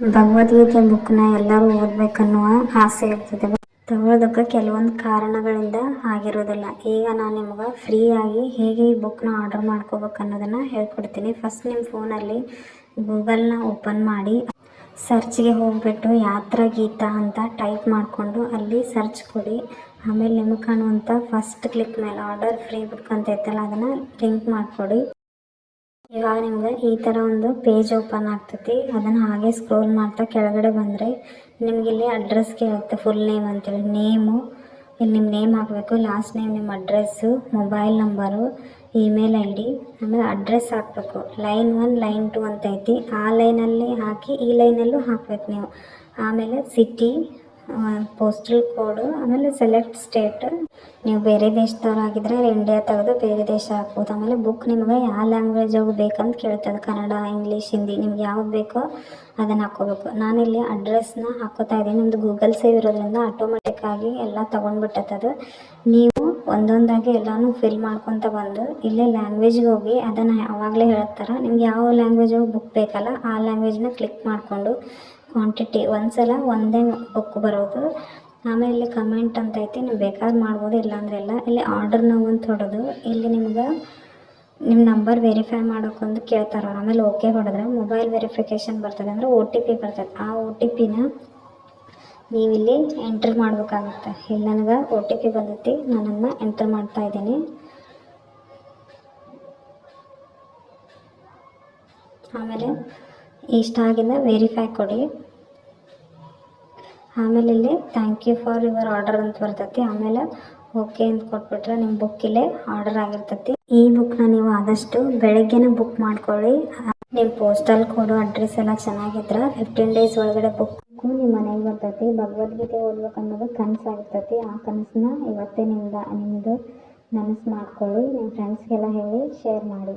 ಭಗವದ್ಗೀತೆ ಬುಕ್ನ ಎಲ್ಲರೂ ಓದಬೇಕನ್ನುವ ಆಸೆ ಇರ್ತದೆ. ತಗೊಳ್ಳೋದಕ್ಕೆ ಕೆಲವೊಂದು ಕಾರಣಗಳಿಂದ ಆಗಿರೋದಿಲ್ಲ. ಈಗ ನಾನು ನಿಮ್ಗೆ ಫ್ರೀಯಾಗಿ ಹೇಗೆ ಈ ಬುಕ್ನ ಆರ್ಡರ್ ಮಾಡ್ಕೋಬೇಕು ಅನ್ನೋದನ್ನು ಹೇಳ್ಕೊಡ್ತೀನಿ. ಫಸ್ಟ್ ನಿಮ್ಮ ಫೋನಲ್ಲಿ ಗೂಗಲ್ನ ಓಪನ್ ಮಾಡಿ, ಸರ್ಚ್ಗೆ ಹೋಗ್ಬಿಟ್ಟು ಯಾತ್ರಾ ಗೀತಾ ಅಂತ ಟೈಪ್ ಮಾಡಿಕೊಂಡು ಅಲ್ಲಿ ಸರ್ಚ್ ಕೊಡಿ. ಆಮೇಲೆ ನಿಮಗೆ ಕಾಣುವಂಥ ಫಸ್ಟ್ ಕ್ಲಿಕ್ ಮೇಲೆ ಆರ್ಡರ್ ಫ್ರೀ ಬುಕ್ ಅಂತ ಐತಲ್ಲ, ಅದನ್ನು ಲಿಂಕ್ ಮಾಡಿಕೊಡಿ. ಇವಾಗ ನಿಮ್ಗೆ ಈ ಥರ ಒಂದು ಪೇಜ್ ಓಪನ್ ಆಗ್ತೈತಿ, ಅದನ್ನು ಹಾಗೆ ಸ್ಕ್ರೋಲ್ ಮಾಡ್ತಾ ಕೆಳಗಡೆ ಬಂದರೆ ನಿಮ್ಗೆ ಇಲ್ಲಿ ಅಡ್ರೆಸ್ ಕೇಳುತ್ತೆ ಫುಲ್ ನೇಮ್ ಅಂತೇಳಿ. ನೇಮು ಇಲ್ಲಿ ನಿಮ್ಮ ನೇಮ್ ಹಾಕಬೇಕು ಲಾಸ್ಟ್ ನೇಮ್ ನಿಮ್ಮ address mobile number email I D ಆಮೇಲೆ ಅಡ್ರೆಸ್ ಹಾಕಬೇಕು. ಲೈನ್ ಒನ್ ಲೈನ್ ಟು ಅಂತ ಐತಿ. ಆ ಲೈನಲ್ಲಿ ಹಾಕಿ ಈ ಲೈನಲ್ಲೂ ಹಾಕ್ಬೇಕು ನೀವು. ಆಮೇಲೆ ಸಿಟಿ ಪೋಸ್ಟಲ್ ಕೋಡು ಆಮೇಲೆ ಸೆಲೆಕ್ಟ್ ಸ್ಟೇಟ್ ನೀವು ಬೇರೆ ದೇಶದವರಾಗಿದ್ದರೆ ಇಂಡಿಯಾ ತೆಗೆದು ಬೇರೆ ದೇಶ ಹಾಕ್ಬೋದು. ಆಮೇಲೆ ಬುಕ್ ನಿಮ್ಗೆ ಯಾವ ಲ್ಯಾಂಗ್ವೇಜ್ ಬೇಕಂತ ಕೇಳ್ತದೆ. ಕನ್ನಡ ಇಂಗ್ಲೀಷ್ ಹಿಂದಿ ನಿಮ್ಗೆ ಯಾವ್ದು ಬೇಕೋ ಅದನ್ನು ಹಾಕ್ಕೋಬೇಕು. ನಾನಿಲ್ಲಿ ಅಡ್ರೆಸ್ನ ಹಾಕೋತಾ ಇದ್ದೀನಿ. ನಿಮ್ಮದು ಗೂಗಲ್ ಸೇವ್ ಇರೋದ್ರಿಂದ ಆಟೋಮೆಟಿಕ್ಕಾಗಿ ಎಲ್ಲ ತೊಗೊಂಡ್ಬಿಟ್ಟತ್ತದು ನೀವು ಒಂದೊಂದಾಗಿ ಎಲ್ಲನೂ ಫಿಲ್ ಮಾಡ್ಕೊತ ಬಂದು ಇಲ್ಲೇ ಲ್ಯಾಂಗ್ವೇಜ್ಗೆ ಹೋಗಿ ಅದನ್ನು ಆವಾಗಲೇ ಹೇಳ್ತಾರೆ ನಿಮ್ಗೆ ಯಾವ ಲ್ಯಾಂಗ್ವೇಜ್ ಬುಕ್ ಬೇಕಲ್ಲ ಆ ಲ್ಯಾಂಗ್ವೇಜ್ನ ಕ್ಲಿಕ್ ಮಾಡಿಕೊಂಡು ಕ್ವಾಂಟಿಟಿ ಒಂದ್ಸಲ ಒಂದೇ ಬುಕ್ ಬರೋದು. ಆಮೇಲೆ ಇಲ್ಲಿ ಕಮೆಂಟ್ ಅಂತ ಐತಿ ನೀವು ಬೇಕಾದ್ರೆ ಮಾಡ್ಬೋದು, ಇಲ್ಲಾಂದ್ರೆ ಇಲ್ಲ. ಇಲ್ಲಿ ಆರ್ಡರ್ ನಾವು ಅಂತ ಹೊಡೆದು ಇಲ್ಲಿ ನಿಮ್ಗೆ ನಿಮ್ಮ ನಂಬರ್ ವೆರಿಫೈ ಮಾಡೋಕ್ಕೊಂದು ಕೇಳ್ತಾರೆ ಆಮೇಲೆ ಓಕೆ ಹೊಡೆದ್ರೆ ಮೊಬೈಲ್ ವೆರಿಫಿಕೇಶನ್ ಬರ್ತದೆ ಅಂದರೆ ಓ ಟಿ ಪಿ ಬರ್ತದೆ. ಆ ಓ ಟಿ ಪಿನ ನೀವಿಲ್ಲಿ ಎಂಟ್ರ್ ಮಾಡಬೇಕಾಗುತ್ತೆ. ಇಲ್ಲಿ ನನಗೆ ಓ ಟಿ ಪಿ ಬಂದೈತಿ. ನಾನನ್ನು ಎಂಟ್ರ್ ಮಾಡ್ತಾ ಇದ್ದೀನಿ. ಆಮೇಲೆ ಇಷ್ಟ ಆಗಿಂದ ವೆರಿಫೈ ಕೊಡಿ. ಆಮೇಲೆ ಇಲ್ಲಿ thank you for your order ಅಂತ ಬರ್ತೈತಿ. ಆಮೇಲೆ ಓಕೆ ಅಂತ ಕೊಟ್ಬಿಟ್ರೆ ನಿಮ್ಮ ಬುಕ್ ಇಲ್ಲೇ ಆರ್ಡರ್ ಆಗಿರ್ತೈತಿ. ಈ ಬುಕ್ನ ನೀವು ಆದಷ್ಟು ಬೆಳಗ್ಗೆನೇ ಬುಕ್ ಮಾಡ್ಕೊಳ್ಳಿ. ನಿಮ್ಮ ಪೋಸ್ಟಲ್ ಕೊಡೋ ಅಡ್ರೆಸ್ ಎಲ್ಲ ಚೆನ್ನಾಗಿದ್ರೆ ಫಿಫ್ಟೀನ್ ಡೇಸ್ ಒಳಗಡೆ ಬುಕ್ ನಿಮ್ಮ ಮನೆಗೆ ಬರ್ತೈತಿ. ಭಗವದ್ಗೀತೆ ಓದ್ಬೇಕು ಅನ್ನೋದು ಕನಸಾಗಿರ್ತೈತಿ ಆ ಕನಸನ್ನ ಇವತ್ತೇ ನಿಮ್ದು ನಿಮ್ಮದು ನನಸು ಮಾಡ್ಕೊಳ್ಳಿ. ನಿಮ್ಮ ಫ್ರೆಂಡ್ಸ್ಗೆಲ್ಲ ಹೇಳಿ ಶೇರ್ ಮಾಡಿ.